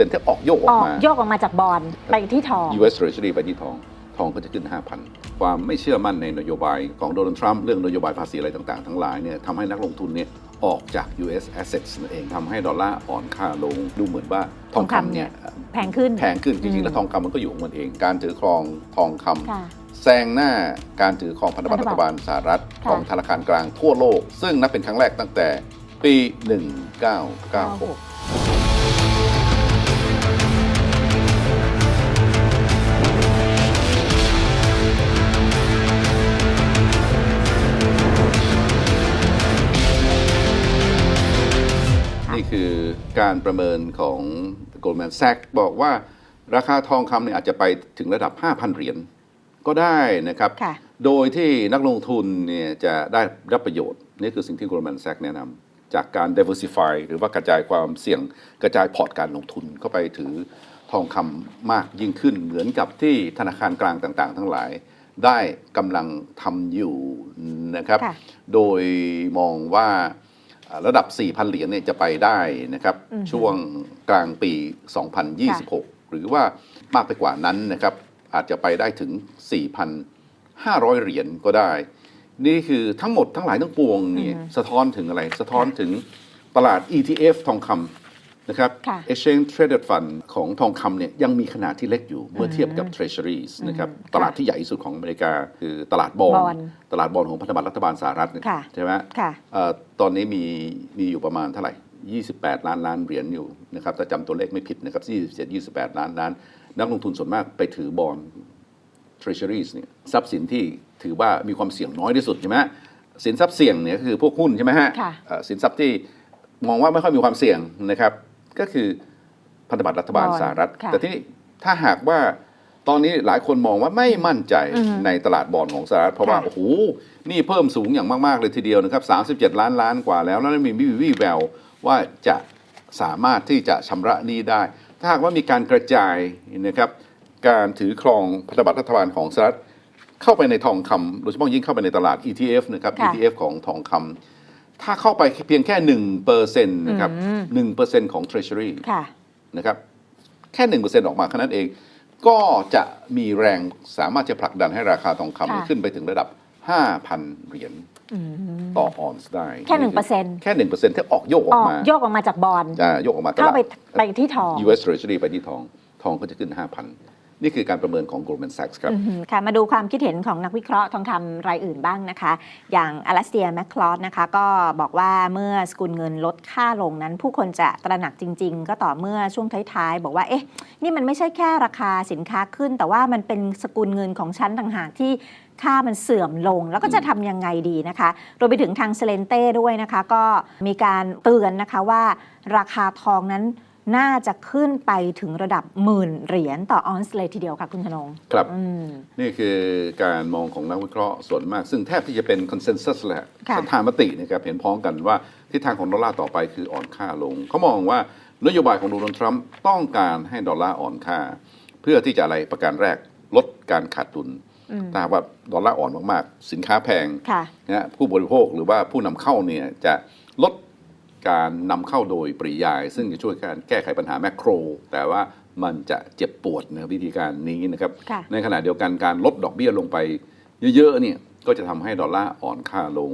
ซ็นที่ออกโยกอออกอกมา โยกออกมาจากบอลไปที่ทอง US Treasury ไปที่ทอง ทองก็จะขึ้น 5,000 ความไม่เชื่อมั่นในนโยบายของโดนัลด์ทรัมป์เรื่องนโยบายภาษีอะไรต่างๆ ทั้งหลายเนี่ยทำให้นักลงทุนเนี่ยออกจาก US assets นั่นเองทำให้ดอลลาร์อ่อนค่าลงดูเหมือนว่าทองคำเนี่ยแพงขึ้น แพงขึ้นจริงๆอืมแล้วทองคำมันก็อยู่ของมันเอง การถือครองทองคำ ค่ะ แซงหน้าการถือครองพันธบัตรพัรันธบัตรฐบาลสหรัฐค่ะของธนาคารกลางทั่วโลก ซึ่งนับเป็นครั้งแรกตั้งแต่ปี 1996 การประเมินของ Goldman Sachs บอกว่าราคาทองคำเนี่ยอาจจะไปถึงระดับ 5,000 เหรียญก็ได้นะครับค่ะโดยที่นักลงทุนเนี่ยจะได้รับประโยชน์ นี่คือสิ่งที่ Goldman Sachs แนะนำจากการ diversify หรือว่ากระจายความเสี่ยงกระจายพอร์ตการลงทุนเข้าไปถือทองคำมากยิ่งขึ้น เหมือนกับที่ธนาคารกลางต่างๆ ทั้งหลาย ได้กำลังทำอยู่นะครับค่ะโดยมองว่าอ่า ระดับ 4,000 เหรียญเนี่ยจะไปได้นะครับอือฮึช่วงกลางปี 2026 หรือว่ามากไปกว่านั้นนะครับ อาจจะไปได้ถึง 4,500 เหรียญก็ได้ นี่คือทั้งหมดทั้งหลายทั้งปวงเนี่ยอือฮึสะท้อนถึงอะไร สะท้อนถึงตลาด ETF ทองคำ นะครับค่ะ Exchange Traded Fund ของทองคำเนี่ยยังมีขนาดที่เล็กอยู่เมื่อเทียบกับ Treasuries นะครับอืมตลาดค่ะที่ใหญ่ที่สุดของอเมริกาคือตลาดบอลบอนด์ตลาดบอลของพันธบัตรรัฐบาลสหรัฐเนี่ยค่ะใช่ไหมค่ะเอ่อตอนนี้มีมีอยู่ประมาณเท่าไหร่ 28 ล้านล้านเหรียญอยู่นะครับถ้าจำตัวเลขไม่ผิดนะครับ 27 28 ล้านล้าน นักลงทุนส่วนมากไปถือบอล treasuries เนี่ยทรัพย์สินที่ถือว่ามีความเสี่ยงน้อยที่สุดใช่ไหมสินทรัพย์เสี่ยงเนี่ยก็คือพวกหุ้นใช่ไหมฮะค่ะเอ่อสินทรัพย์ที่มองว่าไม่ค่อยมีความเสี่ยงนะครับ ก็คือพันธบัตรรัฐบาลบอลสหรัฐค่ะแต่ที่นี่ถ้าหากว่าตอนนี้หลายคนมองว่าไม่มั่นใจอือฮึในตลาดบอลของสหรัฐ เพราะว่าค่ะโอ้โหนี่เพิ่มสูงอย่างมาก ๆ เลยทีเดียวนะครับ 37 ล้านล้านกว่าแล้ว แล้วมีวิวี่แววว่าจะสามารถที่จะชำระหนี้ได้ ถ้าหากว่ามีการกระจายนะครับ การถือครองพันธบัตรรัฐบาลของสหรัฐเข้าไปในทองคำโดยเฉพาะยิ่งเข้าไปในตลาด ETF นะครับค่ะ ETF ของทองคำ ถ้าเข้าไปเพียงแค่หนึ่งเปอร์เซ็นต์นะครับอืมหนึ่งเปอร์เซ็นต์ของ Treasury ค่ะนะครับแค่หนึ่งเปอร์เซ็นต์ออกมาแค่นั้นเอง ก็จะมีแรงสามารถจะผลักดันให้ราคาทองคำค่ะขึ้นไปถึงระดับ 5,000 เหรียญอืมต่อออนซ์ได้แค่1%แค่หนึ่งเปอร์เซ็นต์ที่ออกโยกออออกกมาโยกออกมาจากบอลอ่าโยกออกมาตเข้าลาดไปไปที่ทอง US Treasury ไปที่ทอง ทองก็จะขึ้น 5,000 นี่คือการประเมินของ Goldman Sachs ครับ ค่ะ มาดูความคิดเห็นของนักวิเคราะห์ทองคำรายอื่นบ้างนะคะ อย่างอลาสเตียแมคคลอสนะคะก็บอกว่าเมื่อสกุลเงินลดค่าลงนั้น ผู้คนจะตระหนักจริง ๆ ก็ต่อเมื่อช่วงท้ายๆ บอกว่า เอ๊ะ นี่มันไม่ใช่แค่ราคาสินค้าขึ้น แต่ว่ามันเป็นสกุลเงินของชั้นต่างหากที่ค่ามันเสื่อมลงแล้วก็จะทำยังไงดีนะคะรวมไปถึงทางเซเลนเต้ด้วยนะคะ ก็มีการเตือนนะคะว่าราคาทองนั้น น่าจะขึ้นไปถึงระดับหมื่นเหรียญต่อออนซ์เลยทีเดียวค่ะคุณธนงครับอืมนี่คือการมองของนักวิเคราะห์ส่วนมาก ซึ่งแทบที่จะเป็นคอนเซนแซสแหละค่ะสันธามตินะครับเห็นพ้องกันว่าทิศทางของดอลลาร์ต่อไปคืออ่อนค่าลง เขามองว่านโยบายของโดนัลด์ทรัมป์ต้องการให้ดอลลาร์อ่อนค่า เพื่อที่จะอะไรประการแรกลดการขาดทุนอืมถ้าหากว่าดอลลาร์อ่อนมากๆ สินค้าแพงค่ะนะฮะผู้บริโภคหรือว่าผู้นำเข้าเนี่ยจะลด การนำเข้าโดยปริยาย ซึ่งจะช่วยการแก้ไขปัญหาแมกโคร แต่ว่ามันจะเจ็บปวดนะวิธีการนี้นะครับค่ะในขณะเดียวกันการลดดอกเบี้ยลงไปเยอะๆเนี่ยก็จะทำให้ดอลลาร์อ่อนค่าลง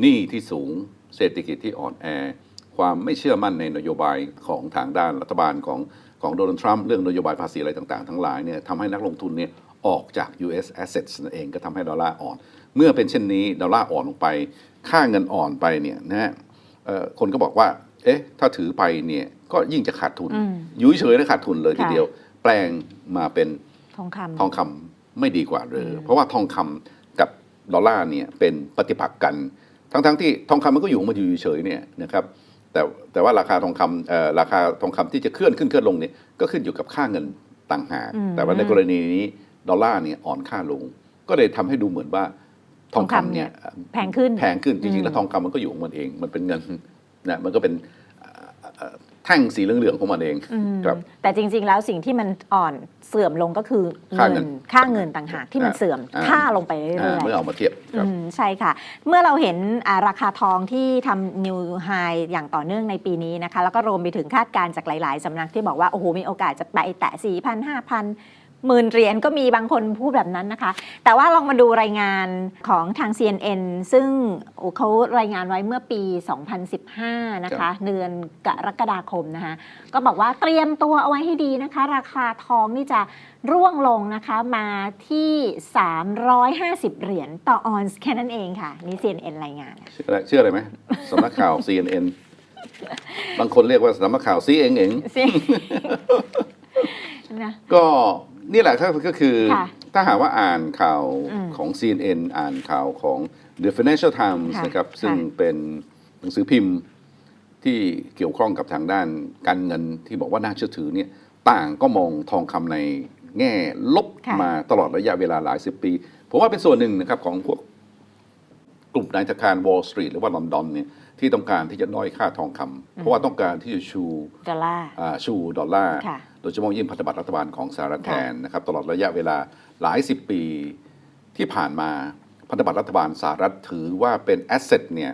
หนี้ที่สูงเศรษฐกิจที่อ่อนแอ ความไม่เชื่อมั่นในนโยบายของทางด้านรัฐบาลของของโดนัลด์ทรัมป์เรื่องนโยบายภาษีอะไรต่างๆ ทั้งหลายเนี่ยทำให้นักลงทุนเนี่ยออกจาก US assets นั่นเองก็ทำให้ดอลลาร์อ่อน เมื่อเป็นเช่นนี้ดอลลาร์อ่อนลงไป ค่าเงินอ่อนไปเนี่ยนะฮะเอ่อ คนก็บอกว่า เอ๊ะ ถ้าถือไปเนี่ยก็ยิ่งจะขาดทุนอืมยุ้ยเฉยแล้วขาดทุนเลยทีค่ะเดียว แปลงมาเป็นทองคำทองคำไม่ดีกว่าเลยอืมเพราะว่าทองคำกับดอลลาร์เนี่ยเป็นปฏิปักษ์กัน ทั้งๆที่ทองคำมันก็อยู่ของมันอยู่เฉยๆเนี่ยนะครับแต่แต่ว่าราคาทองคำเอ่อราคาทองคำที่จะเคลื่อนขึ้นเคลื่อนลงเนี่ยก็ขึ้นอยู่กับค่าเงินต่างหากอืมแต่ว่าในกรณีนี้ดอลลาร์เนี่ยอ่อนค่าลง ก็เลยทำให้ดูเหมือนว่า ทองคำเนี่ยแพงขึ้นแพงขึ้นจริงๆแล้วอืมทองคำมันก็อยู่ของมันเอง มันเป็นเงินนะมันก็เป็นเอ่อเอ่อแท่งสีเหลืองๆของมันเองอืมครับแต่จริง ๆ แล้วสิ่งที่มันอ่อนเสื่อมลงก็คือค่าเงิเงินนค่าเงินต่างหากที่มันอ่าเสื่อมอ่าค่าลงไปเรื่อ่าอยเมื่อเอามาเทียบๆครับอืมใช่ค่ะ เมื่อเราเห็นอ่าราคาทองที่ทำนิวไฮอย่างต่อเนื่องในปีนี้นะคะ แล้วก็รวมไปถึงคาดการณ์จากหลาย ๆสำนักที่บอกว่า โอ้โหมีโอกาสจะไปแตะ4,000 5,000 หมื่นเหรียญก็มีบางคนพูดแบบนั้นนะคะ แต่ว่าลองมาดูรายงานของทาง CNN ซึ่งโอ้เขารายงานไว้เมื่อปี 2015 นะครัคะบเดือนกรกฎาคมนะคะ ก็บอกว่าเตรียมตัวเอาไว้ให้ดีนะคะ ราคาทองนี่จะร่วงลงนะคะมาที่ 350 เหรียญต่อออนซ์แค่นั้นเองค่ะ นี่ CNN รายงาน เชื่ออะไรเชื่ออะไรไหมสำนักข่าว CNN บางคนเรียกว่าสำนักข่าวซีเองเองสินะก็ นี่แหละก็ก็คือค่ะถ้าหากว่าอ่านข่าวอืมของ CNN อ่านข่าวของ The Financial Times ค่ะนะครับค่ะซึ่งเป็นหนังสือพิมพ์ที่เกี่ยวข้องกับทางด้านการเงินที่บอกว่าน่าเชื่อถือเนี่ยต่างก็มองทองคำในแง่ลบค่ะ มาตลอดระยะเวลาหลายสิบปี ผมว่าเป็นส่วนหนึ่งนะครับของพวกกลุ่มนายธนาคาร Wall Street หรือว่าลอนดอนเนี่ยที่ต้องการที่จะด้อยค่าทองคำเพราะว่าต้องการที่จะชู ดอลลาร์ อ่าชูดอลลาร์ ค่ะ โดยเฉพาะยิ่งพันธบัตรรัฐบาลของสหรัฐค่ะแทนนะครับตลอดระยะเวลาหลายสิบปีที่ผ่านมาพันธบัตรรัฐบาลสหรัฐถือว่าเป็นแอสเซทเนี่ย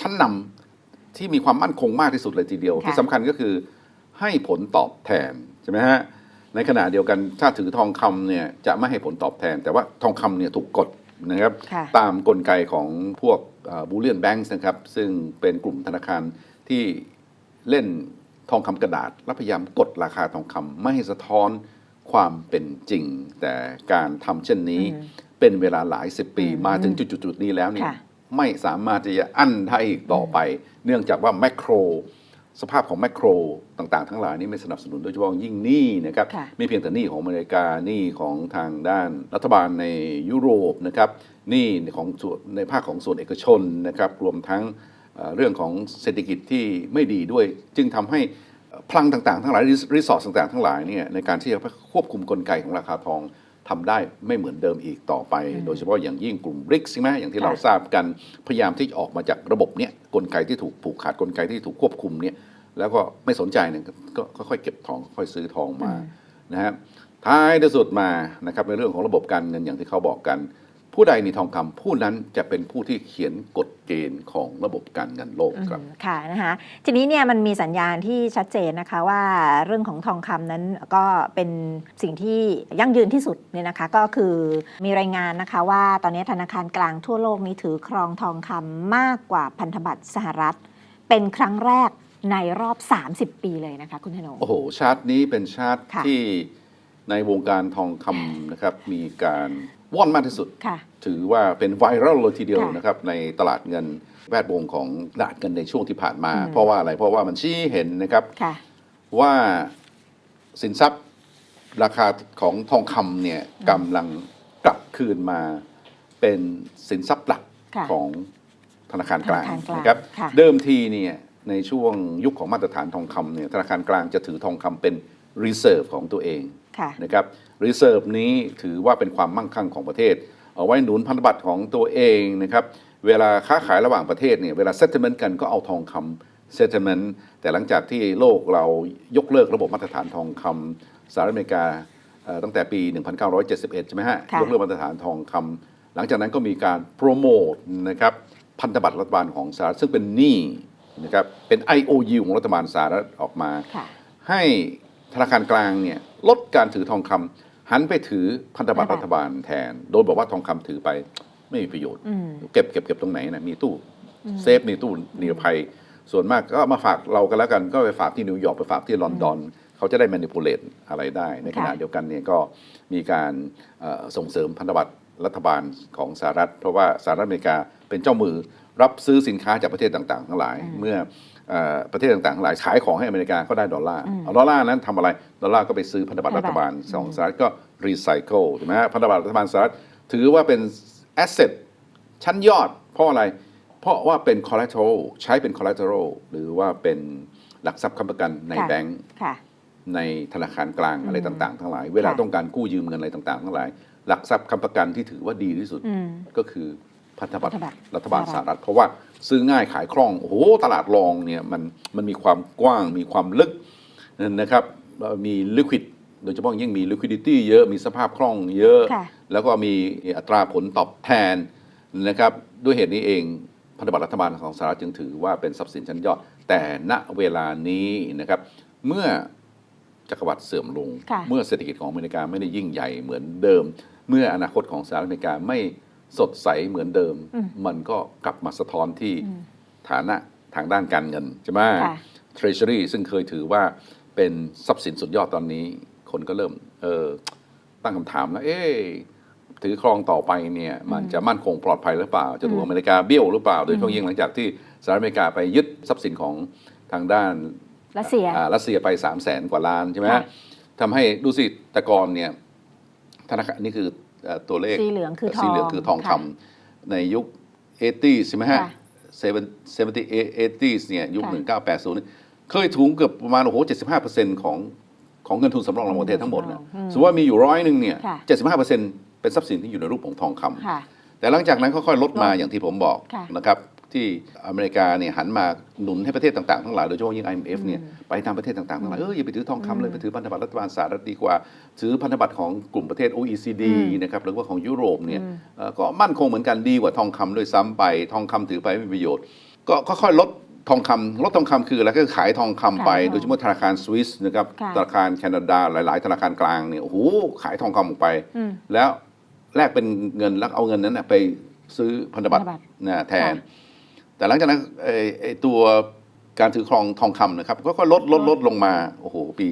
ชั้นนำที่มีความมั่นคงมากที่สุดเลยทีเดียวค่ะที่สำคัญก็คือให้ผลตอบแทนใช่ไหมฮะในขณะเดียวกันถ้าถือทองคำเนี่ยจะไม่ให้ผลตอบแทน แต่ว่าทองคำเนี่ยถูกกดนะครับค่ะตามกลไกของพวกบูเลียนแบงก์นะครับซึ่งเป็นกลุ่มธนาคารที่เล่น ทองคำกระดาษและพยายามกดราคาทองคำไม่ให้สะท้อนความเป็นจริง แต่การทำเช่นนี้อืมเป็นเวลาหลายสิบปีอืมมาถึงจุดๆนี้แล้วเนี่ยค่ะไม่สามารถที่จะอั้นได้อีกต่อไป เนื่องจากว่าแมกโคร สภาพของแมกโครต่างๆ ทั้งหลายนี่ไม่สนับสนุนโดยเฉพาะยิ่งหนี้นะครับค่ะไม่เพียงแต่หนี้ของอเมริกาหนี้ของทางด้านรัฐบาลในยุโรปนะครับหนี้ของส่วนในภาคของส่วนเอกชนนะครับรวมทั้ง เรื่องของเศรษฐกิจที่ไม่ดีด้วย จึงทำให้พลังต่างๆ ทั้งหลายรีสอร์ทต่างๆ ทั้งหลายเนี่ยในการที่จะควบคุมกลไกของราคาทองทำได้ไม่เหมือนเดิมอีกต่อไป โดยเฉพาะอย่างยิ่งกลุ่มบริกใช่ไหมอย่างที่เราทราบกันพยายามที่จะออกมาจากระบบเนี่ยกลไกที่ถูกผูกขาดกลไกที่ถูกควบคุมเนี่ยแล้วก็ไม่สนใจเนี่ยก็ค่อยๆเก็บทองค่อยซื้อทองมานะฮะท้ายที่สุดมานะครับในเรื่องของระบบการเงินอย่างที่เขาบอกกัน ผู้ใดมีทองคำผู้นั้นจะเป็นผู้ที่เขียนกฎเกณฑ์ของระบบการเงินโลกครับอืมค่ะนะคะทีนี้เนี่ยมันมีสัญญาณที่ชัดเจนนะคะว่าเรื่องของทองคำนั้นก็เป็นสิ่งที่ยั่งยืนที่สุดเนี่ยนะคะก็คือมีรายงานนะคะว่าตอนนี้ธนาคารกลางทั่วโลกนี้ถือครองทองคำมากกว่าพันธบัตรสหรัฐ เป็นครั้งแรกในรอบ 30 ปีเลยนะคะคุณธนงโอ้โหชาร์ตนี้เป็นชาร์ตค่ะที่ในวงการทองคำนะครับมีการ ว่อนมากที่สุด ค่ะ ถือว่าเป็นไวรัลเลยทีเดียวค่ะนะครับในตลาดเงินแวดวงของตลาดเงินในช่วงที่ผ่านมา อืม เพราะว่าอะไรเพราะว่ามันชี้เห็นนะครับ ค่ะ ว่าสินทรัพย์ราคาของทองคำเนี่ยกำลังกลับคืนมาเป็นสินทรัพย์หลักค่ะของธนาคารกลางธนาคารกลางนะครับค่ะเดิมทีเนี่ยในช่วงยุคของมาตรฐานทองคำเนี่ยธนาคารกลางจะถือทองคำเป็น reserve ของตัวเองค่ะ นะครับ reserve นี้ถือว่าเป็นความมั่งคั่งของประเทศ เอาไว้หนุนพันธบัตรของตัวเองนะครับเวลาค้าขายระหว่างประเทศเนี่ยเวลา settlement กันก็เอาทองคำ settlement แต่หลังจากที่โลกเรายกเลิกระบบมาตรฐานทองคำสหรัฐอเมริกาเอ่อตั้งแต่ปี 1971 ใช่ไหมฮะค่ะยกเลิกมาตรฐานทองคำหลังจากนั้นก็มีการโปรโมทนะครับพันธบัตรรัฐบาลของสหรัฐซึ่งเป็นหนี้นะครับเป็น IOU ของรัฐบาลสหรัฐออกมาค่ะให้ ธนาคารกลางเนี่ยลดการถือทองคำหันไปถือพันธบัตรพันธบัตรรัฐบาลแทน โดยบอกว่าทองคำถือไปไม่มีประโยชน์อืมเก็บเก็บเก็บตรงไหนนะมีตู้อืมเซฟมีตู้นิรภัย ส่วนมากก็มาฝากเรากันแล้วกัน ก็ไปฝากที่นิวยอร์กไปฝากที่ลอนดอนเขาจะได้ manipulate อะไรได้ ในขณะค่ะเดียวกันเนี่ยก็มีการเอ่อส่งเสริมพันธบัตรรัฐบาลของสหรัฐ เพราะว่าสหรัฐอเมริกาเป็นเจ้ามือรับซื้อสินค้าจากประเทศต่าง ๆ ทั้งหลายอืมเมื่อเอ่อ ประเทศต่างๆทั้งหลายขายของให้อเมริกาก็ได้ดอลลาร์อืมเอาดอลลาร์นั้นทำอะไร ดอลลาร์ก็ไปซื้อพันธบัตรพัรันธฐบัตรบาลของอืมสหรัฐก็รีไซเคิลถูกไหมฮะพันธบัตรรัฐบาลสหรัฐถือว่าเป็นแอสเซทชั้นยอด เพราะอะไร เพราะว่าเป็น collateral ใช้เป็น collateral หรือว่าเป็นหลักทรัพย์ค้ำประกันในค่ะแบงก์ค่ะในธนาคารกลางอะไรอืมต่างๆ ทั้งหลาย เวลาค่ะต้องการกู้ยืมเงินอะไรต่างๆ ทั้งหลาย หลักทรัพย์ค้ำประกันที่ถือว่าดีที่สุดอืมก็คือ พันธบัตรพันธบัตรรัฐบาลสสหหรัฐรัฐ เพราะว่าซื้อง่ายขายคล่อง โอ้โห ตลาดรองเนี่ยมันมันมีความกว้างมีความลึกนะครับแล้วมีลิควิดโดยเฉพาะยิ่งมี liquidity เยอะมีสภาพคล่องเยอะค่ะแล้วก็มีอัตราผลตอบแทนนะครับด้วยเหตุนี้เองพันธบัตรรัฐบาลของสหรัฐจึงถือว่าเป็นทรัพย์สินชั้นยอด แต่ณเวลานี้นะครับเมื่อจักรวรรดิเสื่อมลงค่ะเมื่อเศรษฐกิจของอเมริกาไม่ได้ยิ่งใหญ่เหมือนเดิม เมื่ออนาคตของสหรัฐอเมริกาไม่ สดใสเหมือนเดิมอืมมันก็กลับมาสะท้อนที่อืมฐานะทางด้านการเงินใช่ไหมค่ะ Treasury ซึ่งเคยถือว่าเป็นทรัพย์สินสุดยอดตอนนี้ คนก็เริ่มเออตั้งคำถามแล้วเอ๊ะถือครองต่อไปเนี่ยมันจะมั่นคงปลอดภัยหรือเปล่า จะถูกอืมอเมริกาเบี้ยวหรือเปล่า โดยเฉพาะยิ่งหลังจากที่สหรัฐอเมริกาไปยึดทรัพย์สินของทางด้านรัสเซียอ่ารัสเซียไป3 0 0แสนกว่าล้านใช่ไหมค่ะทำให้ดูสิแต่ก่อนเนี่ยธนาคารนี่คือเอ่อ ตัวเลขสีเหลืองคือทองสีเหลืองคือทองคำค่ะในยุค 80ใช่ไหมฮะค่ะ70 80เนี่ยยุคค่ะ1980นี่เคยถุงเกือบประมาณโอ้โห75%ของของเงินทุนสำรองระหว่างประเทศทั้งหมดนะอืมสมมติว่ามีอยู่ร้อยหนึ่งเนี่ยค่ะ75%เป็นทรัพย์สินที่อยู่ในรูปของทองคำค่ะแต่หลังจากนั้นค่อยๆลดมาลดอย่างที่ผมบอกค่ะนะครับ ที่อเมริกาเนี่ยหันมาหนุนให้ประเทศต่างๆทั้งหลายโดยเฉพาะยิ่ง IMF เนี่ยไปตามประเทศต่างๆทั้งหลายเอออย่าไปถือทองคำเลยไปถือพันธบัตรรัฐบาลสหรัฐดีกว่า ถือพันธบัตรของกลุ่มประเทศ OECD อืมนะครับหรือว่าของยุโรปเนี่ยอืมเอ่อก็มั่นคงเหมือนกันดีกว่าทองคำด้วยซ้ำไป ทองคำถือไปไม่มีประโยชน์ ก็ค่อยๆลดทองคำลดทองคำคืออะไรก็คือขายทองคำไปขายทองโดยเฉพาะธนาคารสวิสนะครับค่ะธนาคารแคนาดาหลาย ๆ ธนาคารกลางเนี่ยโอ้โหขายทองคำออกไปอืมแล้วแลกเป็นเงินแล้วเอาเงินนั้นนะไปซื้อพันธบัตรพันธบัตรนะแทนค่ะ แต่หลังจากนั้นไอ้ไอ้ตัวการถือครองทองคำนะครับ ก็ค่อยลดลดลดลงมาโอ้โหปี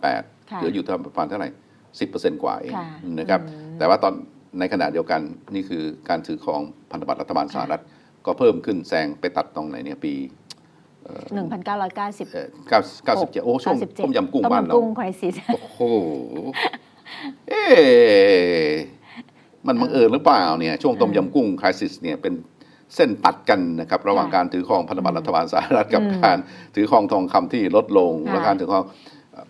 2008ค่ะเหลืออยู่ประมาณเท่าไหร่10%กว่าเองค่ะนะครับอืมแต่ว่าตอนในขณะเดียวกันนี่คือการถือครองพันธบัตรรัฐบาลสหรัฐ ก็เพิ่มขึ้นแซงไปตัดตรงไหนเนี่ยปีหนึ่งพันเก้าร้อยเก้าสิบเอ่อ9 97โอ้ช่วงต้มยำกุ้งต้มบ้านยำเรากุ้งคริสิสโอ้โหเอ๊ะมันบังเอิญหรือเปล่าเนี่ยช่วงต้มยำกุ้งคริสิสเนี่ยเป็น เส้นตัดกันนะครับระหว่างค่ะการถือครองพันธบัตรรัฐบาลสหรัฐกับอืมการถือครองทองคำที่ลดลงค่ะและการถือครอง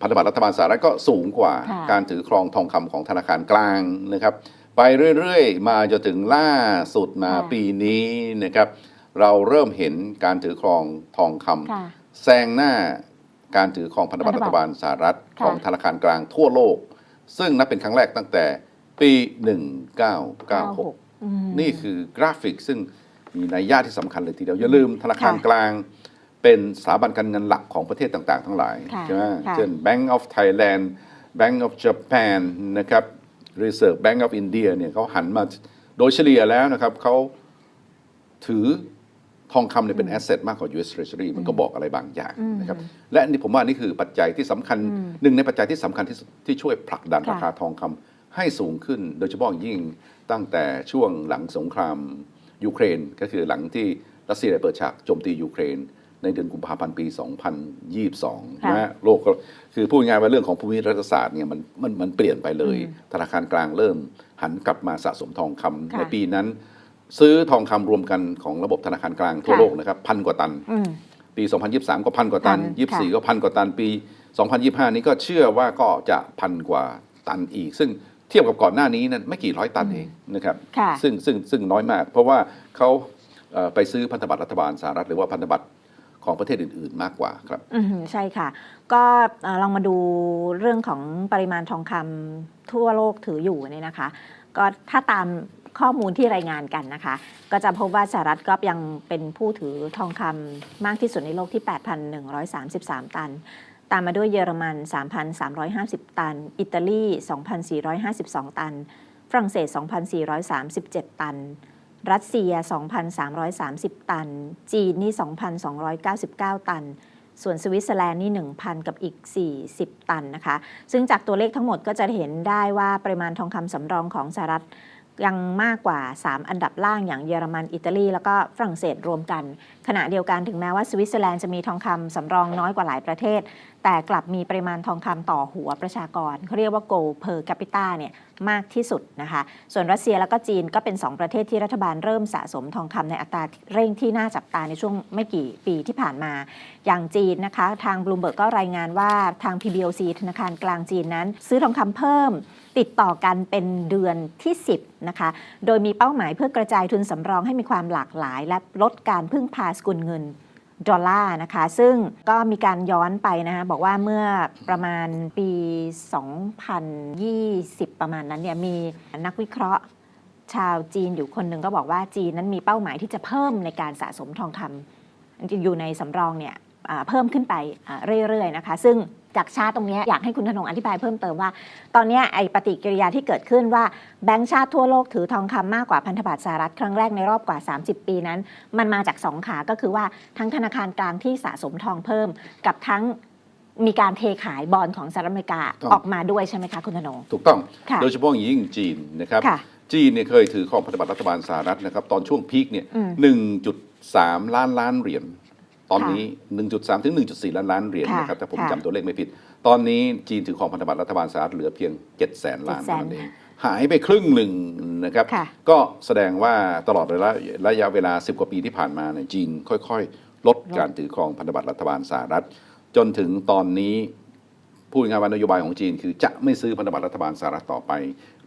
พันธบัตรรัฐบาลสหรัฐก็สูงกว่าค่ะการถือครองทองคำของธนาคารกลางนะครับ ไปเรื่อยๆ มาจนถึงล่าสุดมาปีนี้นะครับ เราเริ่มเห็นการถือครองทองคำค่ะแซงหน้าการถือครองพันธบัตรพันธบัรัตรฐบาลสหรัฐค่ะของธนาคารกลางทั่วโลก ซึ่งนับเป็นครั้งแรกตั้งแต่ปี 1996อืมนี่คือกราฟิกซึ่ง มีนัยยะที่สำคัญเลยทีเดียวอย่าลืมธนาคารค่ะกลางเป็นสถาบันการเงินหลักของประเทศต่าง ๆ ทั้งหลายค่ะใช่ไหมค่ะเช่น Bank of Thailand Bank of Japan นะครับ Reserve Bank of India เนี่ยเขาหันมาโดยเฉลี่ยแล้วนะครับเขาถือทองคำเนี่ยเป็นแอสเซทมากกว่า US Treasury มันก็บอกอะไรบางอย่างนะครับ และนี่ผมว่านี่คือปัจจัยที่สำคัญอืมหนึ่งในปัจจัยที่สำคัญที่สุดที่ช่วยผลักดันค่ะราคาทองคำให้สูงขึ้น โดยเฉพาะอย่างยิ่งตั้งแต่ช่วงหลังสงคราม ยูเครน ก็คือหลังที่รัสเซียได้เปิดฉากโจมตียูเครน ในเดือนกุมภาพันธ์ปี 2022ค่ะนะฮะโลกก็คือพูดง่ายๆว่าเรื่องของภูมิรัฐศาสตร์เนี่ยมันมันมันเปลี่ยนไปเลยอืมธนาคารกลางเริ่มหันกลับมาสะสมทองคำค่ะในปีนั้น ซื้อทองคำรวมกันของระบบธนาคารกลางทั่วค่ะโลกนะครับพันกว่าตันอืมปี 2023 ก็พันกว่าตันพัน 24 ก็พันกว่าตัน ปี 2025 นี้ก็เชื่อว่าก็จะพันกว่าตันอีก ซึ่ง เทียบกับก่อนหน้านี้นั้นไม่กี่ร้อยตันเองนะครับค่ะซึ่งซึ่งซึ่งน้อยมาก เพราะว่าเขาเอ่อไปซื้อพันธบัตรรัฐบาลสหรัฐหรือว่าพันธบัตรของประเทศอื่น ๆ มากกว่าครับอืมใช่ค่ะ ก็เอ่อลองมาดูเรื่องของปริมาณทองคำทั่วโลกถืออยู่เนี่ยนะคะ ก็ถ้าตามข้อมูลที่รายงานกันนะคะ ก็จะพบว่าสหรัฐก็ยังเป็นผู้ถือทองคำมากที่สุดในโลกที่ 8,133 ตัน ตามมาด้วยเยอรมัน 3,350 ตัน อิตาลี 2,452 ตัน ฝรั่งเศส 2,437 ตัน รัสเซีย 2,330 ตัน จีนนี่ 2,299 ตัน ส่วนสวิตเซอร์แลนด์นี่ 1,000 กับอีก 40 ตันนะคะ ซึ่งจากตัวเลขทั้งหมดก็จะเห็นได้ว่าปริมาณทองคำสำรองของสหรัฐ ยังมากกว่า 3 อันดับล่างอย่างเยอรมัน อิตาลี แล้วก็ฝรั่งเศสรวมกัน ขณะเดียวกันถึงแม้ว่าสวิตเซอร์แลนด์จะมีทองคำสำรองน้อยกว่าหลายประเทศ แต่กลับมีปริมาณทองคำต่อหัวประชากรเขาเรียกว่า gold per capita เนี่ยมากที่สุดนะคะ ส่วนรัสเซียแล้วก็จีนก็เป็น 2 ประเทศที่รัฐบาลเริ่มสะสมทองคำในอัตราเร่งที่น่าจับตาในช่วงไม่กี่ปีที่ผ่านมา อย่างจีนนะคะ ทางบลูเบิร์กก็รายงานว่าทาง PBOC ธนาคารกลางจีนนั้น ซื้อทองคำเพิ่ม ติดต่อกันเป็นเดือนที่ 10 นะคะ โดยมีเป้าหมายเพื่อกระจายทุนสำรองให้มีความหลากหลาย และลดการพึ่งพาสกุลเงินดอลลาร์นะคะ ซึ่งก็มีการย้อนไปนะคะบอกว่าเมื่อประมาณปี 2020 ประมาณนั้นเนี่ยมีนักวิเคราะห์ชาวจีนอยู่คนหนึ่งก็บอกว่าจีนนั้นมีเป้าหมายที่จะเพิ่มในการสะสมทองคำอยู่ในสำรองเนี่ยเพิ่มขึ้นไปเรื่อยๆนะคะ ซึ่ง จากชาติตรงเนี้ยอยากให้คุณธนงอธิบายเพิ่มเติมว่า ตอนเนี้ยไอปฏิกิริยาที่เกิดขึ้นว่าแบงก์ชาติทั่วโลกถือทองคำมากกว่าพันธบัตรสหรัฐครั้งแรกในรอบกว่า 30 ปีนั้น มันมาจากสองขาก็คือว่าทั้งธนาคารกลางที่สะสมทองเพิ่ม กับทั้งมีการเทขายบอลของสหรัฐอเมริกาต้องออกมาด้วยใช่ไหมคะคุณธนงถูกต้องค่ะโดยเฉพาะอย่างยิ่งจีนนะครับค่ะจีนเนี่ยเคยถือครองพันธบัตรรัฐบาลสหรัฐนะครับตอนช่วงพีคเนี่ยอืมหนึ่งจุดสามล้านล้านเหรียญ ตอนนี้ 1.3 ถึง 1.4 ล้านล้านเหรียญค่ะนะครับถ้าผมค่ะจำตัวเลขไม่ผิด ตอนนี้จีนถือครองพันธบัตรรัฐบาลสหรัฐเหลือเพียง7แสนล้าน700,000เท่านั้นเองหายไปครึ่งหนึ่งนะครับค่ะก็แสดงว่าตลอดระยะระยะเวลา 10 กว่าปีที่ผ่านมาเนี่ยจีนค่อยๆ ลดการถือครองพันธบัตรรัฐบาลสหรัฐ จนถึงตอนนี้พูดง่ายๆว่านโยบายของจีน คือจะไม่ซื้อพันธบัตรรัฐบาลสหรัฐต่อไป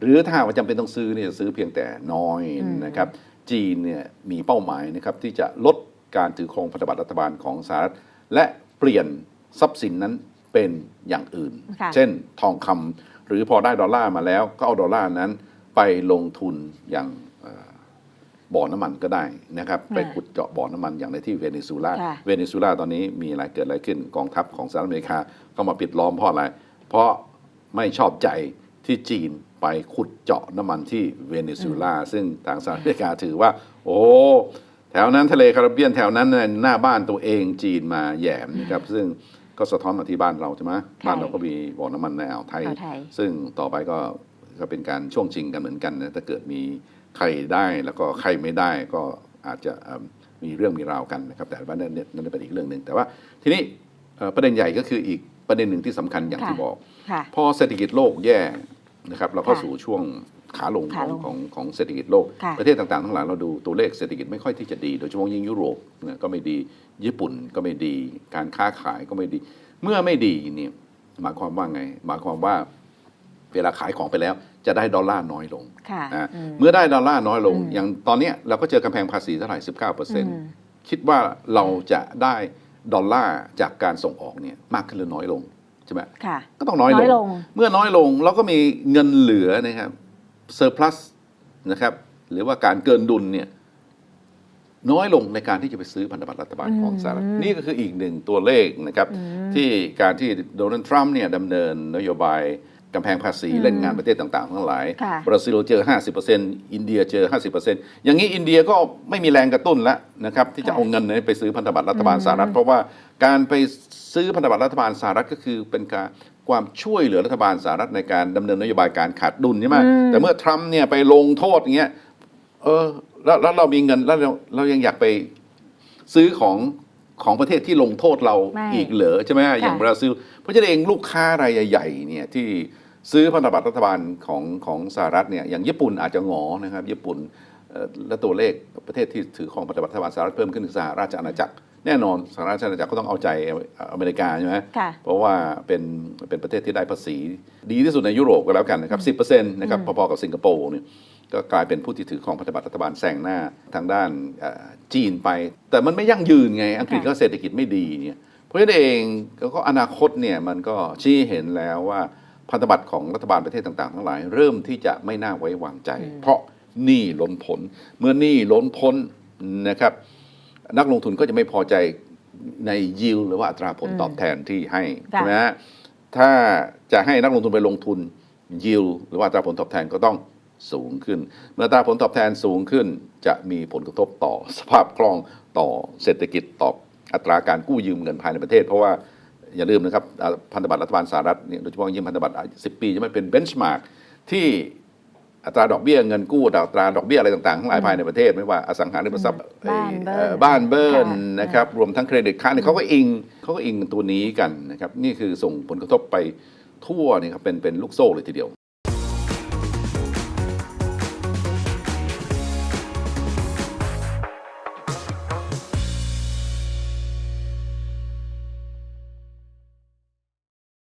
หรือถ้าหากว่าจำเป็นต้องซื้อเนี่ยจะซื้อเพียงแต่น้อยอืมนะครับ จีนเนี่ยมีเป้าหมายนะครับที่จะลด การถือครองพันธบัตรรัฐบาลของสหรัฐและเปลี่ยนทรัพย์สินนั้นเป็นอย่างอื่นค่ะเช่นทองคำหรือพอได้ดอลลาร์มาแล้วก็เอาดอลลาร์นั้นไปลงทุนอย่างเอ่อบ่อน้ำมันก็ได้นะครับ ไปขุดเจาะบ่อน้ำมันอย่างในที่เวเนซุเอลาค่ะเวเนซุเอลาตอนนี้มีอะไรเกิดอะไรขึ้นกองทัพของสหรัฐอเมริกาก็มาปิดล้อมเพราะอะไร เพราะไม่ชอบใจที่จีนไปขุดเจาะน้ำมันที่เวเนซุเอลาซึ่งทางสหรัฐอเมริกาถือว่า โอ้ แถวนั้นทะเลคาริบเบียนแถวนั้นน่ะหน้าบ้านตัวเองจีนมาแหยมนะครับซึ่งก็สะท้อนมาที่บ้านเราใช่ไหมบ้านเราก็มีบ่อน้ำมันในอ่าวไทยอ่าวไทย ซึ่งต่อไปก็ก็เป็นการช่วงชิงกันเหมือนกันนะถ้าเกิดมีใครได้แล้วก็ใครไม่ได้ก็อาจจะเอิ่มมีเรื่องมีราวกันนะครับแต่ว่านั่นนั่นเป็นอีกเรื่องหนึ่งแต่ว่าทีนี้เอ่อประเด็นใหญ่ก็คืออีกประเด็นหนึ่งที่สำคัญอย่างค่ะที่บอกค่ะพอเศรษฐกิจโลกแย่นะครับเราเข้าค่ะสู่ช่วง ขาลงขขาองลงของของเศรษฐกิจโลก ค่ะประเทศต่างๆ ทั้งหลายเราดูตัวเลขเศรษฐกิจไม่ค่อยที่จะดี โดยเฉพาะยิ่งยุโรปนะก็ไม่ดีญี่ปุ่นก็ไม่ดี การค้าขายก็ไม่ดี เมื่อไม่ดีเนี่ยหมายความว่าไง หมายความว่าเวลาขายของไปแล้ว จะได้ดอลลาร์น้อยลงค่ะนะอืม เมื่อได้ดอลลาร์น้อยลง อืม อย่างตอนเนี้ยเราก็เจอกำแพงภาษีเท่าไหร่19เปอร์เซ็นต์อืมคิดว่าเราจะได้ดอลลาร์จากการส่งออกเนี่ยมากขึ้นหรือน้อยลงใช่ไหมค่ะ ก็ต้องน้อยลน้อยลงงเมื่อน้อยลงเราก็มีเงินเหลือนะครับ เซอร์ plus นะครับหรือว่าการเกินดุลเนี่ยน้อยลงในการที่จะไปซื้อพันธบัตรรัฐบาลของสหรัฐอืมนี่ก็คืออีกหนึ่งตัวเลขนะครับอืมที่การที่โดนัลด์ทรัมป์เนี่ยดำเนินนโยบายกำแพงภาษีอืมเล่นงานประเทศต่าง ๆ ทั้งหลายค่ะบราซิลเจอ 50%อินเดียเจอ 50%อย่างนี้อินเดียก็ไม่มีแรงกระตุ้นแล้วนะครับที่จะค่ะเอาเงินนี้ไปซื้อพันธบัตรรัฐบาลอืมสหรัฐ เพราะว่าการไปซื้อพันธบัตรรัฐบาลสหรัฐก็คือเป็นการ ความช่วยเหลือรัฐบาลสหรัฐในการดำเนินนโยบายการขาดดุลใช่ไหมอืมแต่เมื่อทรัมป์เนี่ยไปลงโทษอย่างเงี้ยเออแล้วแล้วเรามีเงินแล้วเราเรายังอยากไปซื้อของของประเทศที่ลงโทษเราไม่อีกเหรอใช่ไหมอย่างบราซิล เพราะฉะนั้นเองลูกค้ารายใหญ่ๆเนี่ยที่ซื้อพันธบัตรรัฐบาลของของสหรัฐเนี่ยอย่างญี่ปุ่นอาจจะหงอนะครับ ญี่ปุ่นเอ่อและตัวเลขประเทศที่ถือของพันธบัตรรัฐบาลสหรัฐเพิ่มขึ้นคือสหราชอาณาจักร แน่นอนสหราชอาณาจักรก็ต้องเอาใจอเมริกาใช่ไหมค่ะเพราะว่าเป็นเป็นประเทศที่ได้ภาษี ดีที่สุดในยุโรปก็แล้วกันนะครับ10%นะครับอืมพอๆกับสิงคโปร์เนี่ยก็กลายเป็นผู้ที่ถือครองพันธบัตรรัฐบาลแซงหน้าทางด้านเอ่อจีนไป แต่มันไม่ยั่งยืนไง อังกฤษก็เศรษฐกิจไม่ดีเนี่ยเพราะฉะนั้นเองก็อนาคตเนี่ยมันก็ชี้เห็นแล้วว่าพันธบัตรของรัฐบาลประเทศต่างๆ ทั้งหลาย เริ่มที่จะไม่น่าไว้วางใจอืมเพราะหนี้ล้นพ้นเมื่อหนี้ล้นพ้นนะครับ นักลงทุนก็จะไม่พอใจในยิวหรือว่าอัตราผลอืมตอบแทนที่ให้ค่ะใช่ไหมฮะถ้าจะให้นักลงทุนไปลงทุนยิวหรือว่าอัตราผลตอบแทนก็ต้องสูงขึ้น เมื่ออัตราผลตอบแทนสูงขึ้น จะมีผลกระทบต่อสภาพคล่องต่อเศรษฐกิจต่ออัตราการกู้ยืมเงินภายในประเทศ เพราะว่าอย่าลืมนะครับอ่าพันธบัตรรัฐบาลสหรัฐเนี่ยโดยเฉพาะยิ่งพันธบัตร 10 ปีจะไม่เป็นเบนช์มาร์กที่ อัตราดอกเบี้ยเงินกู้อัตราดอกเบี้ยอะไรต่างๆทั้งหลายภายในประเทศไม่ว่าอสังหาริมทรัพย์บ้านเบิ้ลเอ่อบ้านเบิร์นค่ะนะครับรวมทั้งเครดิตคาร์ดเนี่ยเขาก็อิงเขาก็อิงตัวนี้กันนะครับนี่คือส่งผลกระทบไปทั่วนี่ครับเป็นเป็นลูกโซ่เลยทีเดียว